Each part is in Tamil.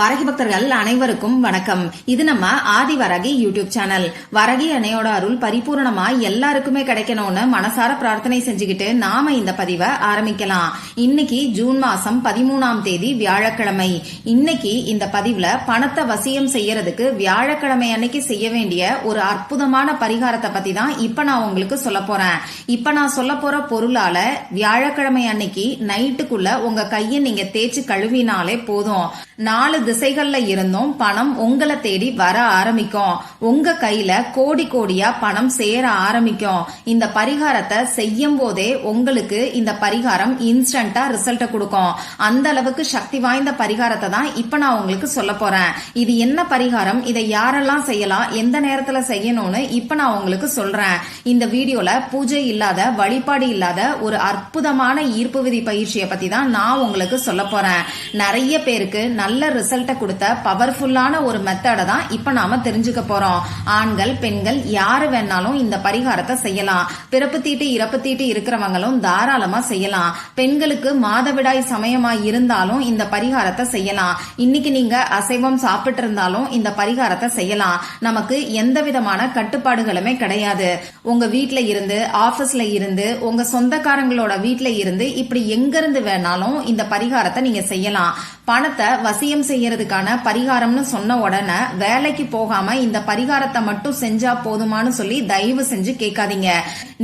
வரகி பக்தர்கள் அனைவருக்கும் வணக்கம். இது நம்ம ஆதி வரகி யூடியூப் சேனல். வரகி அணையோட அருள் பரிபூர்ணமா எல்லாருக்குமே கிடைக்கணும்னு மனசார பிரார்த்தனை செஞ்சுக்கிட்டு நாம இந்த பதிவை ஆரம்பிக்கலாம். இன்னைக்கு ஜூன் மாசம் பதிமூணாம் தேதி வியாழக்கிழமை. இன்னைக்கு இந்த பதிவுல பணத்தை வசியம் செய்யறதுக்கு வியாழக்கிழமை அன்னைக்கு செய்ய வேண்டிய ஒரு அற்புதமான பரிகாரத்தை பத்தி தான் இப்ப நான் உங்களுக்கு சொல்ல போறேன். இப்ப நான் சொல்ல போற பொருளால வியாழக்கிழமை அன்னைக்கு நைட்டுக்குள்ள உங்க கையை நீங்க தேய்ச்சு கழுவினாலே போதும். நாலு திசைகள்ல இருந்தும் பணம் உங்களை தேடி வர ஆரம்பிக்கும். உங்க கையில கோடி கோடியா பணம் சேர ஆரம்பிக்கும். இந்த பரிகாரத்தை செய்யும் போதே உங்களுக்கு இந்த பரிகாரம் இன்ஸ்டன்டா ரிசல்ட் கொடுக்கும். அந்த அளவுக்கு சக்தி வாய்ந்த பரிகாரத்தை தான் இப்ப நான் உங்களுக்கு சொல்ல போறேன். இது என்ன பரிகாரம்? இதை யாரெல்லாம் செய்யலாம்? எந்த நேரத்துல செய்யணும்னு இப்ப நான் உங்களுக்கு சொல்றேன். இந்த வீடியோல பூஜை இல்லாத வழிபாடு இல்லாத ஒரு அற்புதமான ஈர்ப்பு விதி பயிற்சியை பத்தி தான் நான் உங்களுக்கு சொல்ல போறேன். நிறைய பேருக்கு நல்ல ரிசல்ட்டை கொடுத்த பவர்ஃபுல்லான ஒரு மெத்தடை தான் இப்ப நாம தெரிஞ்சுக்க போறோம். ஆண்கள் பெண்கள் யாரு வேணாலும் இந்த பரிகாரத்தை செய்யலாம். பிறப்பு தீட்டு இறப்பு தீட்டு இருக்கிறவங்களும் தாராளமா செய்யலாம். பெண்களுக்கு மாதவிடாய் சமயமா இருந்தாலும் இந்த பரிகாரத்தை செய்யலாம். இன்னைக்கு நீங்க அசைவம் சாப்பிட்டு இருந்தாலும் இந்த பரிகாரத்தை செய்யலாம். நமக்கு எந்த விதமான கட்டுப்பாடுகளுமே கிடையாது. உங்க வீட்டுல இருந்து ஆபீஸ்ல இருந்து உங்க சொந்தக்காரங்களோட வீட்டுல இருந்து இப்படி எங்க இருந்து வேணாலும் இந்த பரிகாரத்தை நீங்க செய்யலாம். பணத்தை வசியம் செய்ய செய்யறதுக்கான பரிகாரம்னு சொன்ன உடனே வேலைக்கு போகாம இந்த பரிகாரத்தை மட்டும் செஞ்சா போதுமான்னு சொல்லி தயவு செஞ்சு கேட்காதீங்க.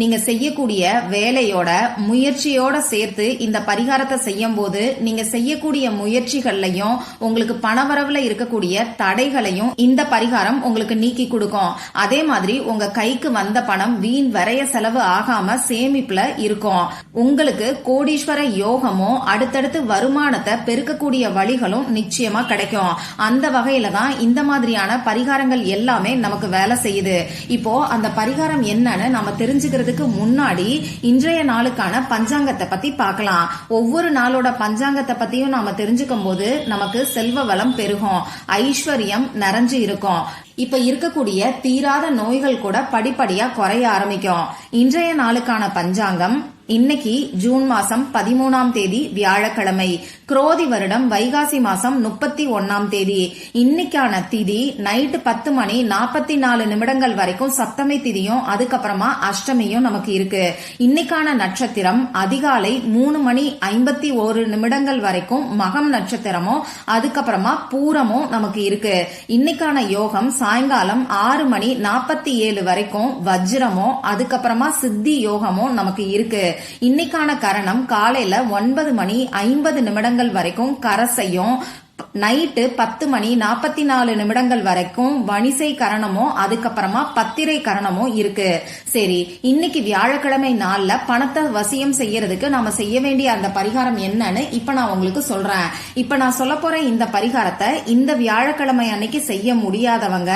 நீங்க செய்யக்கூடிய வேலையோட முயற்சியோட சேர்த்து இந்த பரிகாரத்தை செய்யும் போது நீங்க செய்யக்கூடிய முயற்சிகள்லையும் உங்களுக்கு பணவரவுல இருக்கக்கூடிய தடைகளையும் இந்த பரிகாரம் உங்களுக்கு நீக்கி கொடுக்கும். அதே மாதிரி உங்க கைக்கு வந்த பணம் வீண் வரைய செலவு ஆகாம சேமிப்புல இருக்கும். உங்களுக்கு கோடீஸ்வர யோகமும் அடுத்தடுத்து வருமானத்தை பெருக்கக்கூடிய வழிகளும் நிச்சயமா கிடைக்கும். அந்த வகையில தான் இந்த மாதிரியான பரிகாரங்கள் எல்லாமே நமக்கு வேலை செய்யுது. இப்போ அந்த பரிகாரம் என்னன்னு நம்ம தெரிஞ்சுக்கிறதுக்கு முன்னாடி இன்றைய நாளுக்கான பஞ்சாங்கத்தை பத்தி பார்க்கலாம். ஒவ்வொரு நாளோட பஞ்சாங்கத்தை பத்தியும் நாம தெரிஞ்சுக்கும் போது நமக்கு செல்வ வளம் பெருகும். ஐஸ்வர்யம் நிறைஞ்சு இருக்கும். இப்ப இருக்கக்கூடிய தீராத நோய்கள் கூட படிப்படியா குறைய ஆரம்பிக்கும். இன்றைய நாளுக்கான பஞ்சாங்கம் இன்னைக்கு ஜூன் மாசம் பதிமூணாம் தேதி வியாழக்கிழமை. குரோதி வருடம் வைகாசி மாசம் முப்பத்தி ஒன்னாம் தேதி. இன்னைக்கான திதி நைட்டு பத்து மணி நாற்பத்தி நாலு நிமிடங்கள் வரைக்கும் சப்தமி திதியும் அதுக்கப்புறமா அஷ்டமியும் நமக்கு இருக்கு. இன்னைக்கான நட்சத்திரம் அதிகாலை மூணு மணி ஐம்பத்தி ஒரு நிமிடங்கள் வரைக்கும் மகம் நட்சத்திரமும் அதுக்கப்புறமா பூரமும் நமக்கு இருக்கு. இன்னைக்கான யோகம் சாயங்காலம் ஆறு மணி நாற்பத்தி ஏழு வரைக்கும் வஜ்ரமும் அதுக்கப்புறமா சித்தி யோகமும் நமக்கு இருக்கு. இன்னைக்கான கரணம் காலையில ஒன்பது மணி ஐம்பது நிமிடங்கள் வரைக்கும் கரசையும் நைட்டு பத்து மணி நாற்பத்தி நாலு நிமிடங்கள் வரைக்கும் வணிசை கரணமும் அதுக்கப்புறமா பத்திரை கரணமும் இருக்கு. சரி இன்னைக்கு வியாழக்கிழமை நாள்ல பணத்தை வசியம் செய்யறதுக்கு நாம செய்ய வேண்டிய அந்த பரிகாரம் என்னன்னு இப்ப நான் உங்களுக்கு சொல்றேன். இப்ப நான் சொல்ல போற இந்த பரிகாரத்தை இந்த வியாழக்கிழமை அன்னைக்கு செய்ய முடியாதவங்க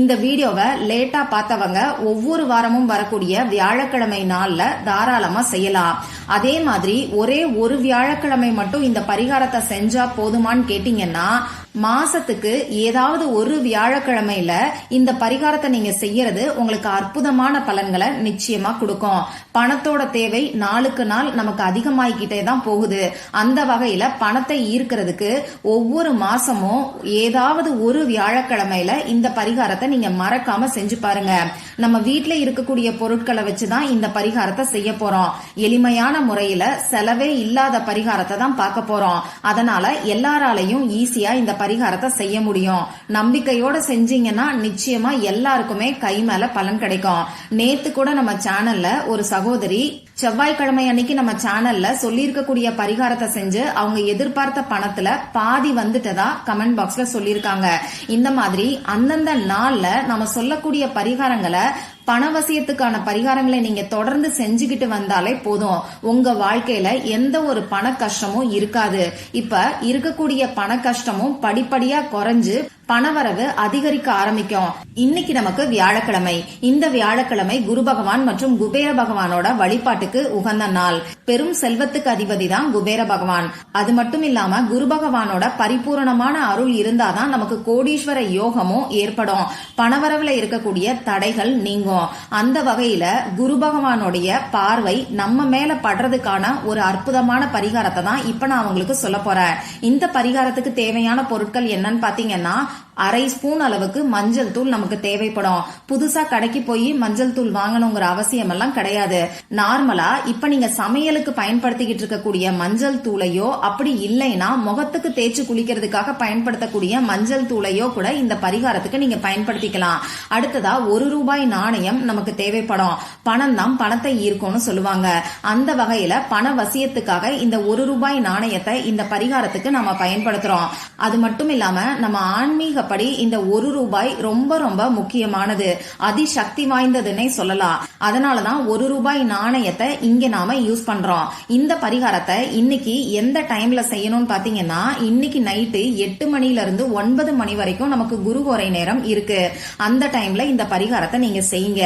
இந்த வீடியோவை லேட்டா பார்த்தவங்க ஒவ்வொரு வாரமும் வரக்கூடிய வியாழக்கிழமை நாள்ல தாராளமா செய்யலாம். அதே மாதிரி ஒரே ஒரு வியாழக்கிழமை மட்டும் இந்த பரிகாரத்தை செஞ்சா போதுமான்னு கேட்டீங்கன்னா அப்படின்னா மாசத்துக்கு ஏதாவது ஒரு வியாழக்கிழமையில இந்த பரிகாரத்தை நீங்க செய்யறது உங்களுக்கு அற்புதமான பலன்களை நிச்சயமா கொடுக்கும். பணத்தோட தேவை நாளுக்கு நாள் நமக்கு அதிகமாகிக்கிட்டே தான் போகுது. அந்த வகையில பணத்தை ஈர்க்கிறதுக்கு ஒவ்வொரு மாசமும் ஏதாவது ஒரு வியாழக்கிழமையில இந்த பரிகாரத்தை நீங்க மறக்காம செஞ்சு பாருங்க. நம்ம வீட்டுல இருக்கக்கூடிய பொருட்களை வச்சுதான் இந்த பரிகாரத்தை செய்ய போறோம். எளிமையான முறையில செலவே இல்லாத பரிகாரத்தை தான் பார்க்க போறோம். அதனால எல்லாராலையும் ஈஸியா இந்த பரிகாரத்தை செய்ய முடியும். நம்பிக்கையோட செஞ்சீங்கன்னா நிச்சயமா எல்லாருக்குமே கை மேல பலன் கிடைக்கும். நேத்து கூட நம்ம சேனல்ல ஒரு சகோதரி செவ்வாய்க்கிழமை அன்னைக்கு நம்ம சேனல்ல சொல்லியிருக்கக்கூடிய பரிகாரத்தை செஞ்சு அவங்க எதிர்பார்த்த பணத்துல பாதி வந்துட்டதா கமெண்ட் பாக்ஸ்ல சொல்லியிருக்காங்க. இந்த மாதிரி அந்தந்த நாள்ல நம்ம சொல்லக்கூடிய பரிகாரங்களை பணவசியத்துக்கான பரிகாரங்களை நீங்க தொடர்ந்து செஞ்சுக்கிட்டு வந்தாலே போதும். உங்க வாழ்க்கையில எந்த ஒரு பண கஷ்டமும் இருக்காது. இப்ப இருக்கக்கூடிய பண கஷ்டமும் படிப்படியா குறைஞ்சு பணவரவு அதிகரிக்க ஆரம்பிக்கும். இன்னைக்கு நமக்கு வியாழக்கிழமை. இந்த வியாழக்கிழமை குரு பகவான் மற்றும் குபேர பகவானோட வழிபாட்டுக்கு உகந்த நாள். பெரும் செல்வத்துக்கு அதிபதி தான் குபேர பகவான். அது மட்டும் இல்லாம குரு பகவானோட பரிபூரணமான அருள் இருந்தாதான் நமக்கு கோடீஸ்வர யோகமும் ஏற்படும். பணவரவுல இருக்கக்கூடிய தடைகள் நீங்கும். அந்த வகையில குரு பகவானுடைய பார்வை நம்ம மேல படுறதுக்கான ஒரு அற்புதமான பரிகாரத்தை தான் இப்ப நான் உங்களுக்கு சொல்ல போறேன். இந்த பரிகாரத்துக்கு தேவையான பொருட்கள் என்னன்னு பாத்தீங்கன்னா 아, அரை ஸ்பூன் அளவுக்கு மஞ்சள் தூள் நமக்கு தேவைப்படும். புதுசா கடைக்கு போய் மஞ்சள் தூள் வாங்கணுங்கிற அவசியம் எல்லாம் கிடையாது. நார்மலா இப்ப நீங்க சமையலுக்கு பயன்படுத்திக்கிட்டு இருக்கக்கூடிய மஞ்சள் தூளையோ அப்படி இல்லைன்னா முகத்துக்கு தேய்ச்சி குளிக்கிறதுக்காக பயன்படுத்தக்கூடிய மஞ்சள் தூளையோ கூட இந்த பரிகாரத்துக்கு நீங்க பயன்படுத்திக்கலாம். அடுத்ததா ஒரு ரூபாய் நாணயம் நமக்கு தேவைப்படும். பணம் தான் பணத்தை ஈர்க்கும்னு சொல்லுவாங்க. அந்த வகையில பண வசியத்துக்காக இந்த ஒரு ரூபாய் நாணயத்தை இந்த பரிகாரத்துக்கு நம்ம பயன்படுத்துறோம். அது மட்டும் இல்லாம நம்ம ஆன்மீக ஆன்மீகப்படி இந்த ஒரு ரூபாய் ரொம்ப ரொம்ப முக்கியமானது. அதிசக்தி வாய்ந்ததுன்னே சொல்லலாம். அதனாலதான் ஒரு ரூபாய் நாணயத்தை இங்க நாம யூஸ் பண்றோம். இந்த பரிகாரத்தை இன்னைக்கு எந்த டைம்ல செய்யணும்னு பாத்தீங்கன்னா இன்னைக்கு நைட்டு எட்டு மணில இருந்து ஒன்பது மணி வரைக்கும் நமக்கு குரு குறை நேரம் இருக்கு. அந்த டைம்ல இந்த பரிகாரத்தை நீங்க செய்யுங்க.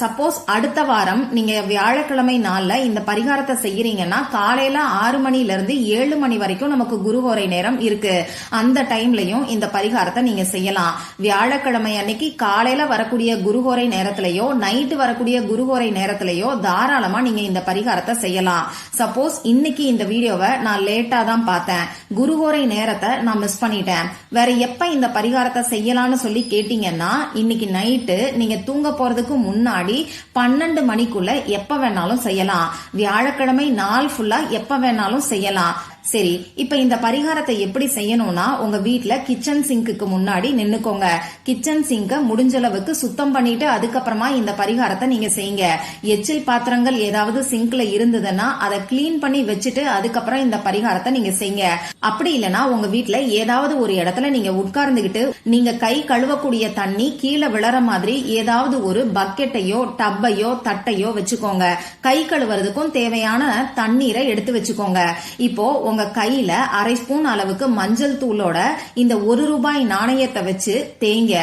சப்போஸ் அடுத்த வாரம் நீங்க வியாழக்கிழமை நாள்ல இந்த பரிகாரத்தை செய்யறீங்கன்னா காலையில ஆறு மணில இருந்து ஏழு மணி வரைக்கும் நமக்கு குருவோரை நேரம் இருக்கு. அந்த டைம்லயும் இந்த பரிகாரத்தை நீங்க செய்யலாம். வியாழக்கிழமை அன்னைக்கு காலையில வரக்கூடிய குருகோரை நேரத்திலயோ நைட்டு வரக்கூடிய குருகோரை நேரத்திலயோ தாராளமா நீங்க இந்த பரிகாரத்தை செய்யலாம். சப்போஸ் இன்னைக்கு இந்த வீடியோவை நான் லேட்டா தான் பார்த்தேன். குருகோரை நேரத்தை நான் மிஸ் பண்ணிட்டேன். வேற எப்ப இந்த பரிகாரத்தை செய்யலாம்னு சொல்லி கேட்டீங்கன்னா இன்னைக்கு நைட்டு நீங்க தூங்க போறதுக்கு முன்னாடி பன்னெண்டு மணிக்குள்ள எப்ப வேணாலும் செய்யலாம். வியாழக்கிழமை நாள் ஃபுல்லா எப்ப வேணாலும் செய்யலாம். சரி இப்ப இந்த பரிகாரத்தை எப்படி செய்யணும்னா உங்க வீட்டுல கிச்சன் சிங்க்குக்கு முன்னாடி நின்னுக்கோங்க. கிச்சன் சிங்க முடிஞ்ச அளவுக்கு சுத்தம் பண்ணிட்டு அதுக்கப்புறமா இந்த பரிகாரத்தை நீங்க செய்யுங்க. எச்சில் பாத்திரங்கள் ஏதாவது சிங்க்ல இருந்ததுன்னா அதை கிளீன் பண்ணி வச்சுட்டு அதுக்கப்புறம் இந்த பரிகாரத்தை நீங்க செய்யுங்க. அப்படி இல்லனா உங்க வீட்டுல ஏதாவது ஒரு இடத்துல நீங்க உட்கார்ந்துகிட்டு நீங்க கை கழுவக்கூடிய தண்ணி கீழே விழற மாதிரி ஏதாவது ஒரு பக்கெட்டையோ டப்பையோ தட்டையோ வச்சுக்கோங்க. கை கழுவுறதுக்கும் தேவையான தண்ணீரை எடுத்து வச்சுக்கோங்க. இப்போ உங்க கையில அரை ஸ்பூன் அளவுக்கு மஞ்சள் தூளோட இந்த ஒரு ரூபாய் நாணயத்தை வச்சு தேய்ங்க.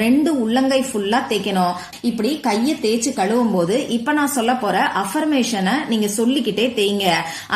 ரெண்டு உள்ளங்கை ஃபுல்லா தேய்க்கணும். இப்படி கையை தேய்ச்சு கழுவும் போது இப்ப நான் சொல்ல போற அஃபர்மேஷனை நீங்க சொல்லிக்கிட்டே தேய்ங்க.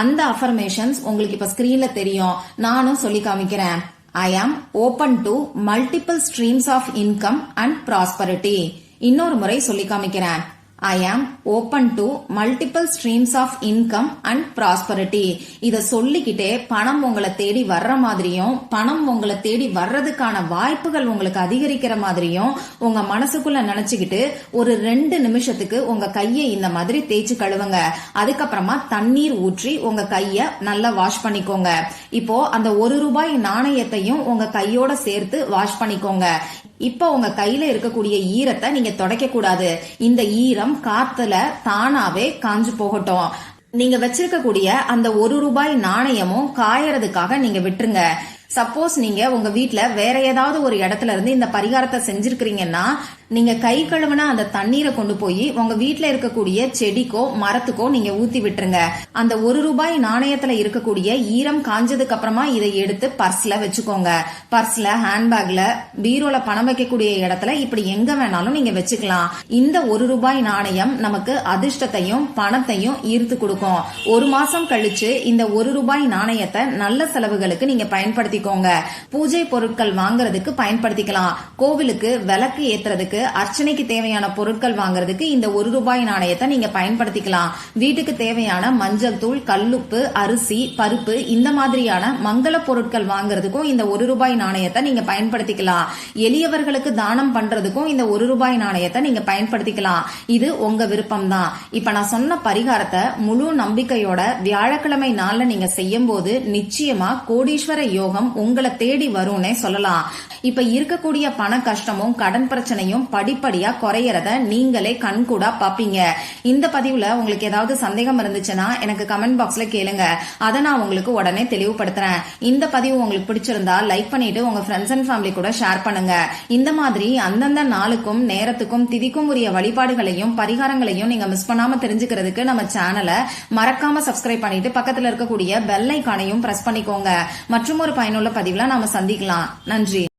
அந்த அஃபர்மேஷன்ஸ் உங்களுக்கு இப்ப ஸ்கிரீன்ல தெரியும். நானும் சொல்லி காமிக்கிறேன். I am open to multiple streams of income and prosperity இன்னொரு முறை சொல்லி காமிக்கிறேன். I am open to multiple streams of income and prosperity இதை சொல்லிக்கிட்டே பணம் உங்களை தேடி வர்ற மாதிரியும் பணம் உங்களை தேடி வர்றதுக்கான வாய்ப்புகள் உங்களுக்கு அதிகரிக்கிற மாதிரியும் உங்க மனசுக்குள்ள நினைச்சுக்கிட்டு ஒரு ரெண்டு நிமிஷத்துக்கு உங்க கையை இந்த மாதிரி தேய்ச்சி கழுவுங்க. அதுக்கப்புறமா தண்ணீர் ஊற்றி உங்க கைய நல்லா வாஷ் பண்ணிக்கோங்க. இப்போ அந்த ஒரு ரூபாய் நாணயத்தையும் உங்க கையோட சேர்த்து வாஷ் பண்ணிக்கோங்க. இப்ப உங்க கையில இருக்கக்கூடிய ஈரத்தை நீங்க தொடக்க கூடாது இந்த ஈரம் காத்துல தானாவே காஞ்சு போகட்டும். நீங்க வச்சிருக்கக்கூடிய அந்த ஒரு ரூபாய் நாணயமும் காயறதுக்காக நீங்க விட்டுருங்க. சப்போஸ் நீங்க உங்க வீட்டுல வேற ஏதாவது ஒரு இடத்துல இருந்து இந்த பரிகாரத்தை செஞ்சிருக்கிறீங்கன்னா நீங்க கை கழுவுன அந்த தண்ணீரை கொண்டு போய் உங்க வீட்டுல இருக்கக்கூடிய செடிக்கோ மரத்துக்கோ நீங்க ஊத்தி விட்டுருங்க. அந்த ஒரு ரூபாய் நாணயத்துல இருக்கக்கூடிய ஈரம் காஞ்சதுக்கு அப்புறமா இதை எடுத்து பர்ஸ்ல வச்சுக்கோங்க. பர்ஸ்ல ஹேண்ட்பேக்ல பீரோல பணம் வைக்கக்கூடிய இடத்துல இப்படி எங்க வேணாலும் நீங்க வச்சுக்கலாம். இந்த ஒரு ரூபாய் நாணயம் நமக்கு அதிர்ஷ்டத்தையும் பணத்தையும் ஈர்த்து கொடுக்கும். ஒரு மாசம் கழிச்சு இந்த ஒரு ரூபாய் நாணயத்தை நல்ல செலவுகளுக்கு நீங்க பயன்படுத்திக்கோங்க பூஜை பொருட்கள் வாங்குறதுக்கு பயன்படுத்திக்கலாம். கோவிலுக்கு விளக்கு ஏத்துறதுக்கு அர்ச்சனைக்கு தேவையான பொருட்கள் வாங்குறதுக்கு இந்த ஒரு ரூபாய் நாணயத்தை நீங்க பயன்படுத்திக்கலாம். வீட்டுக்கு தேவையான மஞ்சள் தூள் கல்லுப்பு அரிசி பருப்பு இந்த மாதிரியான மங்கள பொருட்கள் வாங்குறதுக்கும் இந்த ஒரு ரூபாய் நாணயத்தை நீங்க பயன்படுத்திக்கலாம். எளியவர்களுக்கு தானம் பண்றதுக்கும் இந்த ஒரு ரூபாய் நாணயத்தை நீங்க பயன்படுத்திக்கலாம். இது உங்க விருப்பம் தான் இப்ப நான் சொன்ன பரிகாரத்தை முழு நம்பிக்கையோட வியாழக்கிழமை நாள்ல நீங்க செய்யும் போது நிச்சயமா கோடீஸ்வர யோகம் உங்களை தேடி வரும்னே சொல்லலாம். இப்ப இருக்கக்கூடிய பண கஷ்டமும் கடன் பிரச்சனையும் படிப்படியா குறையறத நீங்களே கண்கூடா பாப்பீங்க. இந்த பதிவுல உங்களுக்கு ஏதாவது சந்தேகம் இருந்துச்சுன்னா எனக்கு கமெண்ட் பாக்ஸ்ல கேளுங்க. அதை நான் உங்களுக்கு உடனே தெளிவுபடுத்துறேன். இந்த பதிவு உங்களுக்கு பிடிச்சிருந்தா லைக் பண்ணிட்டு உங்க ஃப்ரெண்ட்ஸ் அண்ட் ஃபேமிலி கூட ஷேர் பண்ணுங்க. இந்த மாதிரி அந்தந்த நாளுக்கும் நேரத்துக்கும் திதிக்கும் உரிய வழிபாடுகளையும் பரிகாரங்களையும் நீங்க மிஸ் பண்ணாம தெரிஞ்சுக்கிறதுக்கு நம்ம சேனலை மறக்காம சப்ஸ்கிரைப் பண்ணிட்டு பக்கத்துல இருக்கக்கூடிய பெல் ஐக்கானையும் பிரஸ் பண்ணிக்கோங்க. மற்றும் ஒரு பயனுள்ள பதிவுல நாம சந்திக்கலாம். நன்றி.